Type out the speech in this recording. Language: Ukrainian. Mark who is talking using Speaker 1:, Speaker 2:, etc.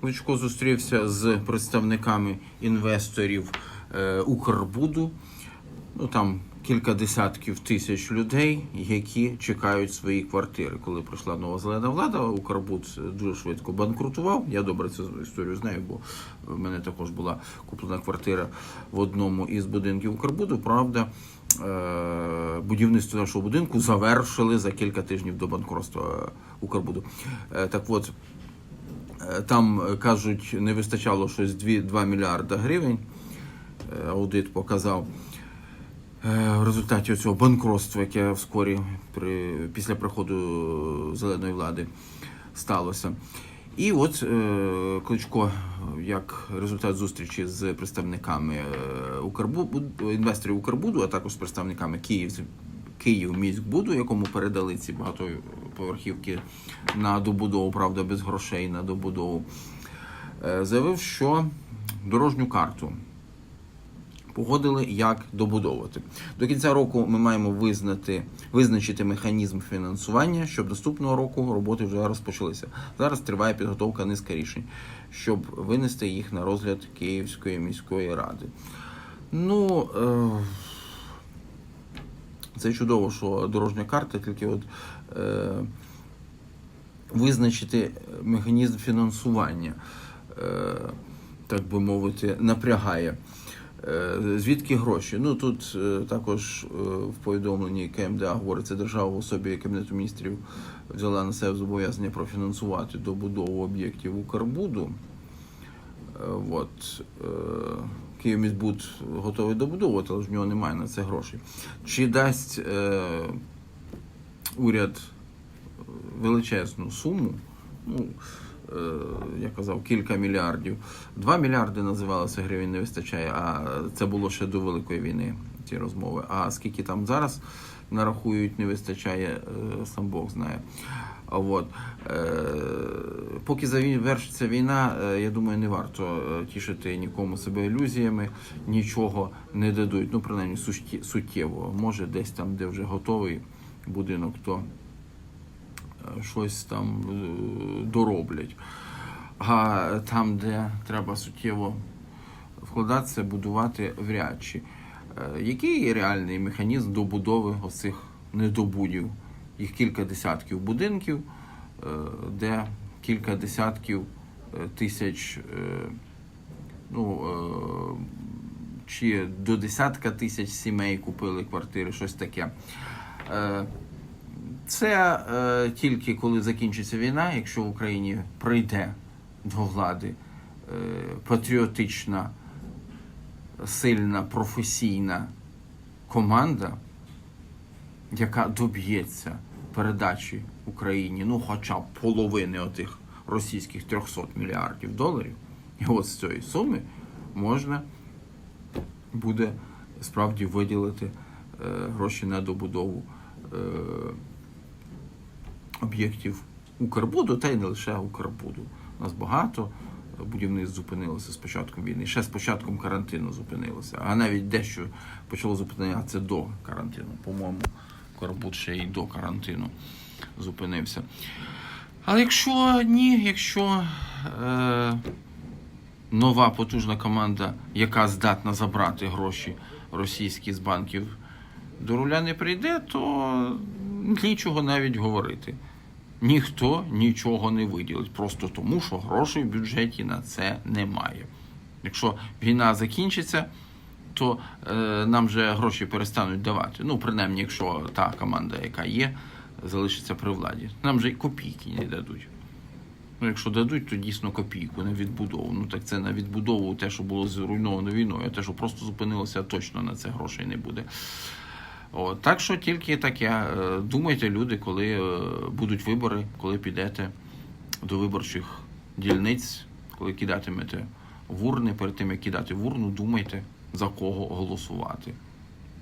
Speaker 1: Кличко зустрівся з представниками інвесторів е, Укрбуду. Ну там кілька десятків тисяч людей, які чекають свої квартири. Коли прийшла нова зелена влада, Укрбуд дуже швидко банкрутував. Я добре цю історію знаю, бо в мене також була куплена квартира в одному із будинків Укрбуду. Правда, е, будівництво нашого будинку завершили за кілька тижнів до банкротства Укрбуду. Е, Так от. Там е, кажуть, не вистачало щось 2, 2 мільярда гривень. Е, Аудит показав Е, в результаті цього банкротства, яке вскорі при, після приходу зеленої влади сталося. І от е, Кличко, як результат зустрічі з представниками Укрбуду, інвесторів Укрбуду, а також з представниками Київ, Київміськбуду, якому передали ці багатоповерхівки на добудову, правда, без грошей на добудову, е, заявив, що дорожню карту погодили, як добудовувати. До кінця року ми маємо визнати, визначити механізм фінансування, щоб наступного року роботи вже розпочалися. Зараз триває підготовка низка рішень, щоб винести їх на розгляд Київської міської ради. Ну, е- це чудово, що дорожня карта, тільки от е- визначити механізм фінансування, е- так би мовити, напрягає. Е, Звідки гроші? Ну тут е, також е, в повідомленні КМДА говориться, держава в особі Кабінету міністрів взяла на себе зобов'язання профінансувати добудову об'єктів Укрбуду. Е, От, е, Київміськбуд готовий добудовувати, але ж в нього немає на це грошей. Чи дасть е, уряд величезну суму? Ну, е, я казав, кілька мільярдів. Два мільярди називалося гривень не вистачає, а це було ще до Великої війни, ці розмови. А скільки там зараз нарахують, не вистачає, е, сам Бог знає. От. Е, Поки завершиться війна, е, я думаю, не варто е, тішити нікому себе ілюзіями, нічого не дадуть. Ну, принаймні, суттєво. Може, десь там, де вже готовий будинок, то щось там дороблять. А там, де треба суттєво вкладатися, будувати вряд чи. Який реальний механізм добудови оцих недобудів? Їх кілька десятків будинків, е, де кілька десятків е, тисяч, е, ну, чи до десятка тисяч сімей купили квартири, щось таке. Це тільки коли закінчиться війна, якщо в Україні прийде до влади патріотична, сильна, професійна команда, яка доб'ється передачі Україні, ну, хоча б половини отих російських 300 мільярдів доларів, і от з цієї суми можна буде справді виділити е, гроші на добудову е, об'єктів Укрбуду, та й не лише Укрбуду. У нас багато будівництв зупинилося з початком війни. Ще з початком карантину зупинилося. А навіть дещо почало зупинятися до карантину. По-моєму, Укрбуд ще й до карантину зупинився. Але якщо ні, якщо е, нова потужна команда, яка здатна забрати гроші російські з банків, до руля не прийде, то нічого навіть говорити. Ніхто нічого не виділить, просто тому, що грошей в бюджеті на це немає. Якщо війна закінчиться, то е, нам же гроші перестануть давати. Ну, принаймні, якщо та команда, яка є, залишиться при владі. Нам же й копійки не дадуть. Ну, якщо дадуть, то дійсно копійку на відбудову. Ну так це на відбудову те, що було зруйновано війною, те, що просто зупинилося, точно на це грошей не буде. О, так що тільки таке. Е, Думайте, люди, коли е, будуть вибори, коли підете до виборчих дільниць, коли кидатимете в урни, перед тим як кидати в урну, думайте, за кого голосувати.